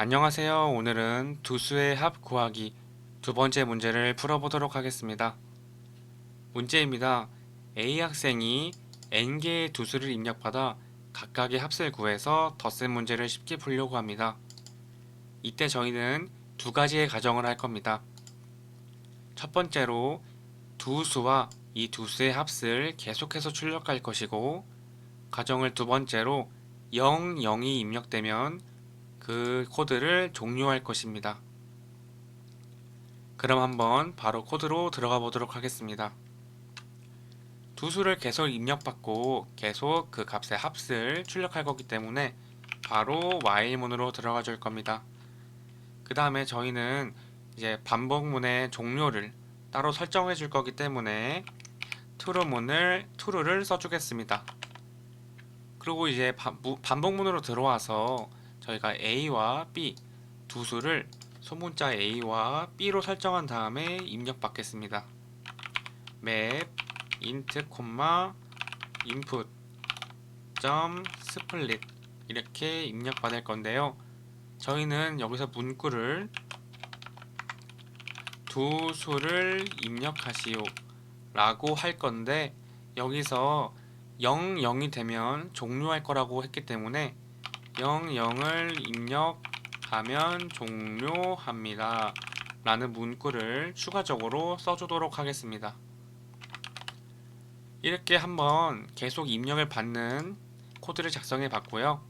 안녕하세요. 오늘은 두 수의 합 구하기 두 번째 문제를 풀어보도록 하겠습니다. 문제입니다. A 학생이 n개의 두 수를 입력받아 각각의 합을 구해서 덧셈 문제를 쉽게 풀려고 합니다. 이때 저희는 두 가지의 가정을 할 겁니다. 첫 번째로 두 수와 이 두 수의 합을 계속해서 출력할 것이고 가정을 두 번째로 0, 0이 입력되면 그 코드를 종료할 것입니다. 그럼 한번 바로 코드로 들어가 보도록 하겠습니다. 두 수를 계속 입력받고 계속 그 값의 합을 출력할 거기 때문에 바로 while문으로 들어가 줄 겁니다. 그 다음에 저희는 이제 반복문의 종료를 따로 설정해 줄 거기 때문에 true문을 true를 써주겠습니다. 그리고 이제 반복문으로 들어와서 저희가 A와 B 두 수를 소문자 A와 B로 설정한 다음에 입력받겠습니다. map int, input 점 split 이렇게 입력받을 건데요. 저희는 여기서 문구를 두 수를 입력하시오 라고 할 건데 여기서 0, 0이 되면 종료할 거라고 했기 때문에 0, 0을 입력하면 종료합니다. 라는 문구를 추가적으로 써주도록 하겠습니다. 이렇게 한번 계속 입력을 받는 코드를 작성해 봤고요.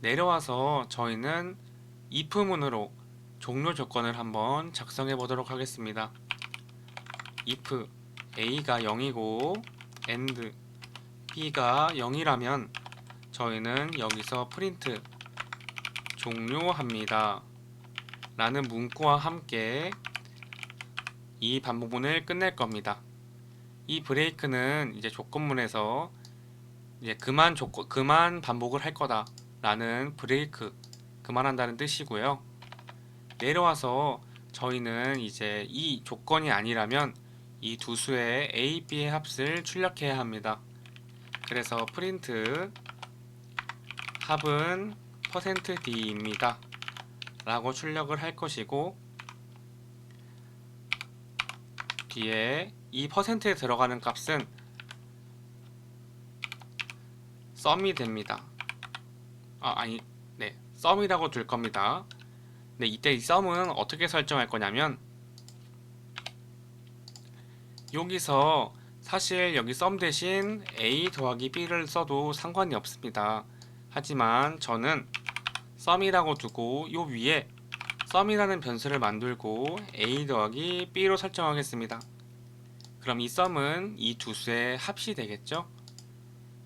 내려와서 저희는 if문으로 종료 조건을 한번 작성해 보도록 하겠습니다. if a가 0이고 and b가 0이라면 저희는 여기서 프린트 종료합니다. 라는 문구와 함께 이 반복문을 끝낼 겁니다. 이 브레이크는 이제 조건문에서 이제 그만 조건 그만 반복을 할 거다 라는 브레이크 그만한다는 뜻이고요. 내려와서 저희는 이제 이 조건이 아니라면 이 두 수의 A, B의 합을 출력해야 합니다. 그래서 프린트 합은 %d입니다. 라고 출력을 할 것이고 뒤에 이 %에 들어가는 값은 썸이 됩니다. 아, 아니, 네, 썸이라고 둘 겁니다. 네, 이때 이 썸은 어떻게 설정할 거냐면 여기서 사실 여기 썸 대신 a 더하기 b를 써도 상관이 없습니다. 하지만 저는 썸이라고 두고 요 위에 썸이라는 변수를 만들고 a 더하기 b로 설정하겠습니다. 그럼 이 썸은 이 두 수의 합이 되겠죠?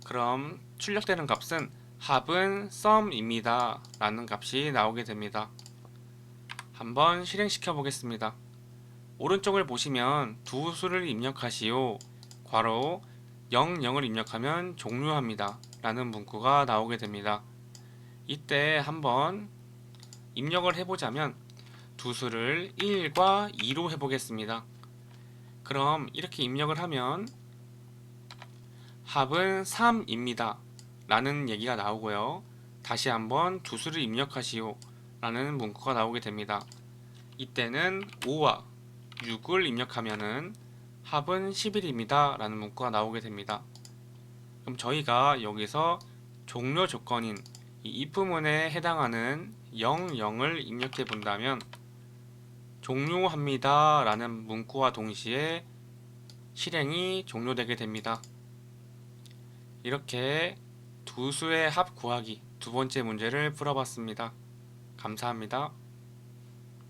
그럼 출력되는 값은 합은 썸입니다. 라는 값이 나오게 됩니다. 한번 실행시켜 보겠습니다. 오른쪽을 보시면 두 수를 입력하시오. 괄호 0, 0을 입력하면 종료합니다. 라는 문구가 나오게 됩니다. 이때 한번 입력을 해보자면 두 수를 1과 2로 해보겠습니다. 그럼 이렇게 입력을 하면 합은 3입니다. 라는 얘기가 나오고요. 다시 한번 두 수를 입력하시오. 라는 문구가 나오게 됩니다. 이때는 5와 6을 입력하면은 합은 11입니다. 라는 문구가 나오게 됩니다. 그럼 저희가 여기서 종료 조건인 이 if문에 해당하는 0, 0을 입력해 본다면 종료합니다. 라는 문구와 동시에 실행이 종료되게 됩니다. 이렇게 두 수의 합 구하기 두 번째 문제를 풀어봤습니다. 감사합니다.